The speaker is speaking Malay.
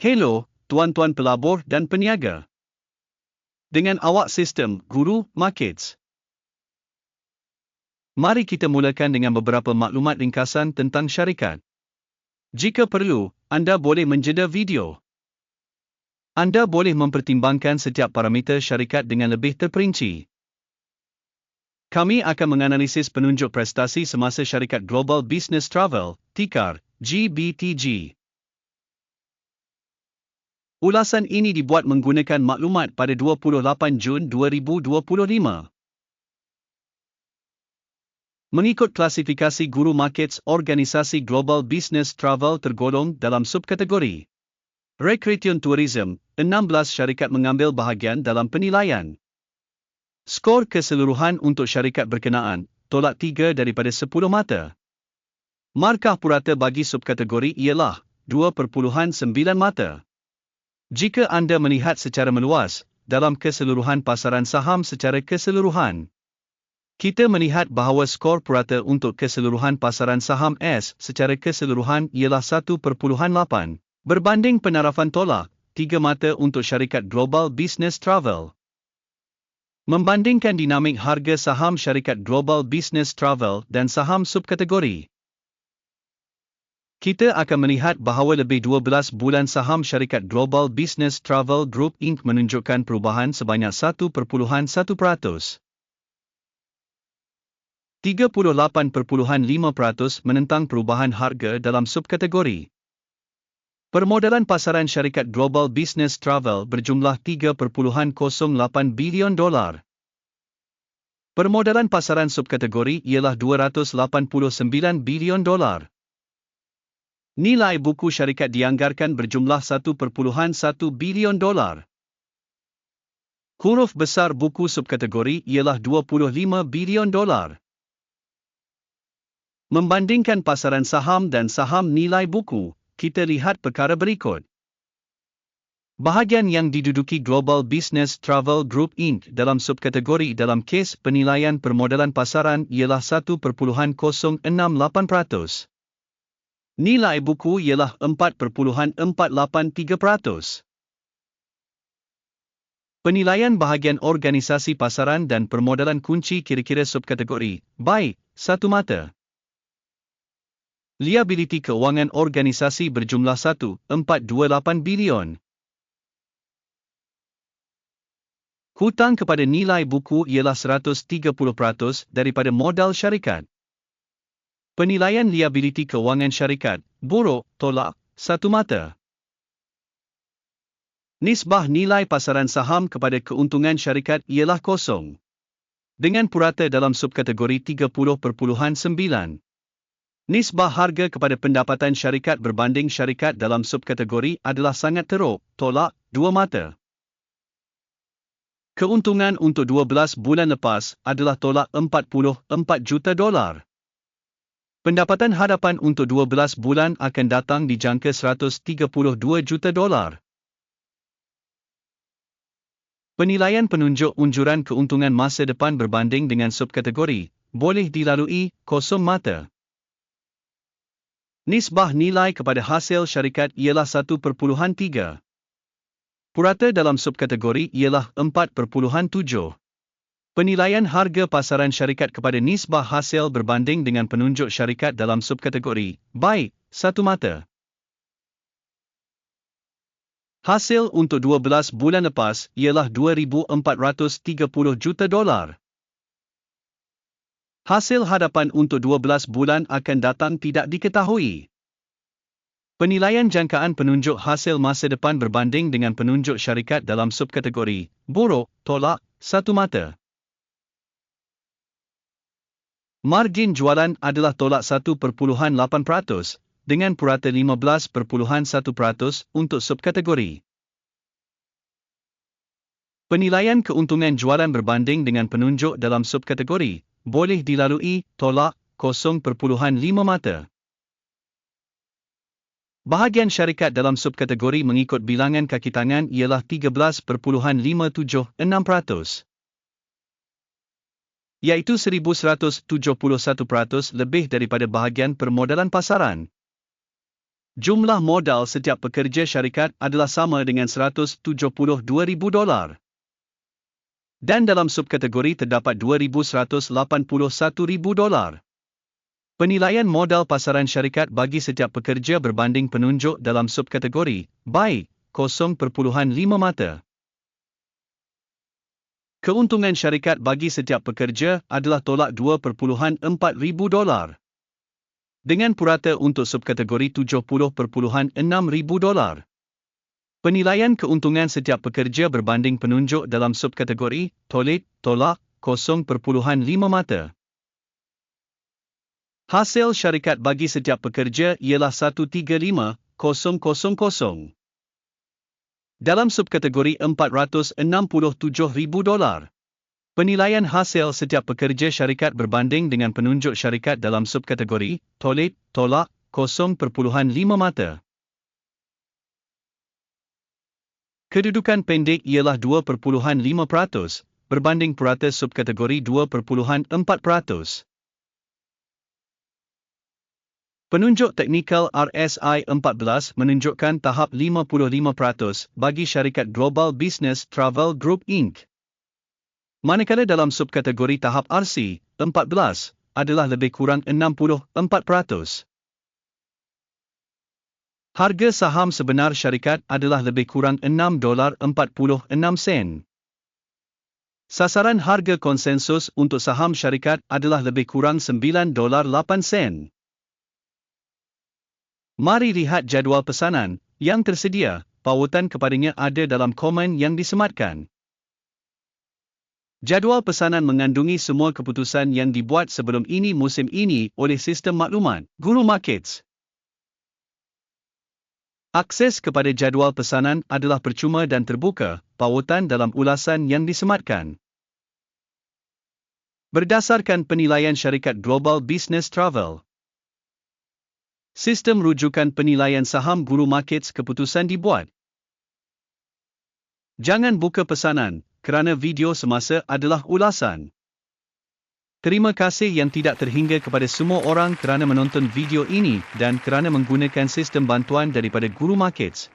Hello, tuan-tuan pelabur dan peniaga. Dengan awak sistem Guru Markets. Mari kita mulakan dengan beberapa maklumat ringkasan tentang syarikat. Jika perlu, anda boleh menjeda video. Anda boleh mempertimbangkan setiap parameter syarikat dengan lebih terperinci. Kami akan menganalisis penunjuk prestasi semasa syarikat Global Business Travel, TIKAR, GBTG. Ulasan ini dibuat menggunakan maklumat pada 28 Jun 2025. Mengikut klasifikasi Guru Markets Organisasi Global Business Travel tergolong dalam subkategori Recreation Tourism, 16 syarikat mengambil bahagian dalam penilaian. Skor keseluruhan untuk syarikat berkenaan, tolak 3 daripada 10 mata. Markah purata bagi subkategori ialah 2.9 mata. Jika anda melihat secara meluas, dalam keseluruhan pasaran saham secara keseluruhan, kita melihat bahawa skor purata untuk keseluruhan pasaran saham S secara keseluruhan ialah 1.8, berbanding penarafan tolak, 3 mata untuk syarikat Global Business Travel. Membandingkan dinamik harga saham syarikat Global Business Travel dan saham subkategori, kita akan melihat bahawa lebih 12 bulan saham syarikat Global Business Travel Group Inc. menunjukkan perubahan sebanyak 1.1%. 38.5% menentang perubahan harga dalam subkategori. Permodalan pasaran syarikat Global Business Travel berjumlah 3.08 bilion dolar. Permodalan pasaran subkategori ialah 289 bilion dolar. Nilai buku syarikat dianggarkan berjumlah 1.1 bilion dolar. Huruf besar buku subkategori ialah 25 bilion dolar. Membandingkan pasaran saham dan saham nilai buku, kita lihat perkara berikut. Bahagian yang diduduki Global Business Travel Group Inc. dalam subkategori dalam kes penilaian permodalan pasaran ialah 1.068%. Nilai buku ialah 4.483%. Penilaian bahagian organisasi pasaran dan permodalan kunci kira-kira subkategori, baik, satu mata. Liability keuangan organisasi berjumlah 1.428 bilion. Hutang kepada nilai buku ialah 130% daripada modal syarikat. Penilaian liability kewangan syarikat, buruk, tolak, satu mata. Nisbah nilai pasaran saham kepada keuntungan syarikat ialah kosong. Dengan purata dalam subkategori 30.9. Nisbah harga kepada pendapatan syarikat berbanding syarikat dalam subkategori adalah sangat teruk, tolak, dua mata. Keuntungan untuk 12 bulan lepas adalah tolak 44 juta dolar. Pendapatan hadapan untuk 12 bulan akan datang dijangka 132 juta dolar. Penilaian penunjuk unjuran keuntungan masa depan berbanding dengan subkategori boleh dilalui kosong mata. Nisbah nilai kepada hasil syarikat ialah 1.3. Purata dalam subkategori ialah 4.7. Penilaian harga pasaran syarikat kepada nisbah hasil berbanding dengan penunjuk syarikat dalam subkategori, baik, satu mata. Hasil untuk 12 bulan lepas ialah 2,430 juta dolar. Hasil hadapan untuk 12 bulan akan datang tidak diketahui. Penilaian jangkaan penunjuk hasil masa depan berbanding dengan penunjuk syarikat dalam subkategori, buruk, tolak, satu mata. Margin jualan adalah tolak 1.8% dengan purata 15.1% untuk subkategori. Penilaian keuntungan jualan berbanding dengan penunjuk dalam subkategori boleh dilalui tolak 0.5 mata. Bahagian syarikat dalam subkategori mengikut bilangan kaki tangan ialah 13.576% iaitu 1171% lebih daripada bahagian permodalan pasaran. Jumlah modal setiap pekerja syarikat adalah sama dengan 172,000 dolar. Dan dalam subkategori terdapat 2,181,000 dolar. Penilaian modal pasaran syarikat bagi setiap pekerja berbanding penunjuk dalam subkategori, baik, 0.5 mata. Keuntungan syarikat bagi setiap pekerja adalah tolak 2.4 ribu dolar. Dengan purata untuk subkategori 70.6 ribu dolar. Penilaian keuntungan setiap pekerja berbanding penunjuk dalam subkategori tolit tolak 0.5 mata. Hasil syarikat bagi setiap pekerja ialah 135,000. Dalam subkategori 467,000 dolar. Penilaian hasil setiap pekerja syarikat berbanding dengan penunjuk syarikat dalam subkategori tolit tolak 0.5 mata. Kedudukan pendek ialah 2.5% berbanding purata subkategori 2.4%. Penunjuk teknikal RSI 14 menunjukkan tahap 55% bagi syarikat Global Business Travel Group Inc. Manakala dalam subkategori tahap RC 14 adalah lebih kurang 64%. Harga saham sebenar syarikat adalah lebih kurang 6 dolar 46 sen. Sasaran harga konsensus untuk saham syarikat adalah lebih kurang 9 dolar 8 sen. Mari lihat jadual pesanan yang tersedia. Pautan kepadanya ada dalam komen yang disematkan. Jadual pesanan mengandungi semua keputusan yang dibuat sebelum ini musim ini oleh sistem maklumat Guru Markets. Akses kepada jadual pesanan adalah percuma dan terbuka, pautan dalam ulasan yang disematkan. Berdasarkan penilaian syarikat Global Business Travel, Sistem rujukan penilaian saham guru markets keputusan dibuat. Jangan buka pesanan kerana video semasa adalah ulasan. Terima kasih yang tidak terhingga kepada semua orang kerana menonton video ini dan kerana menggunakan sistem bantuan daripada Guru Markets.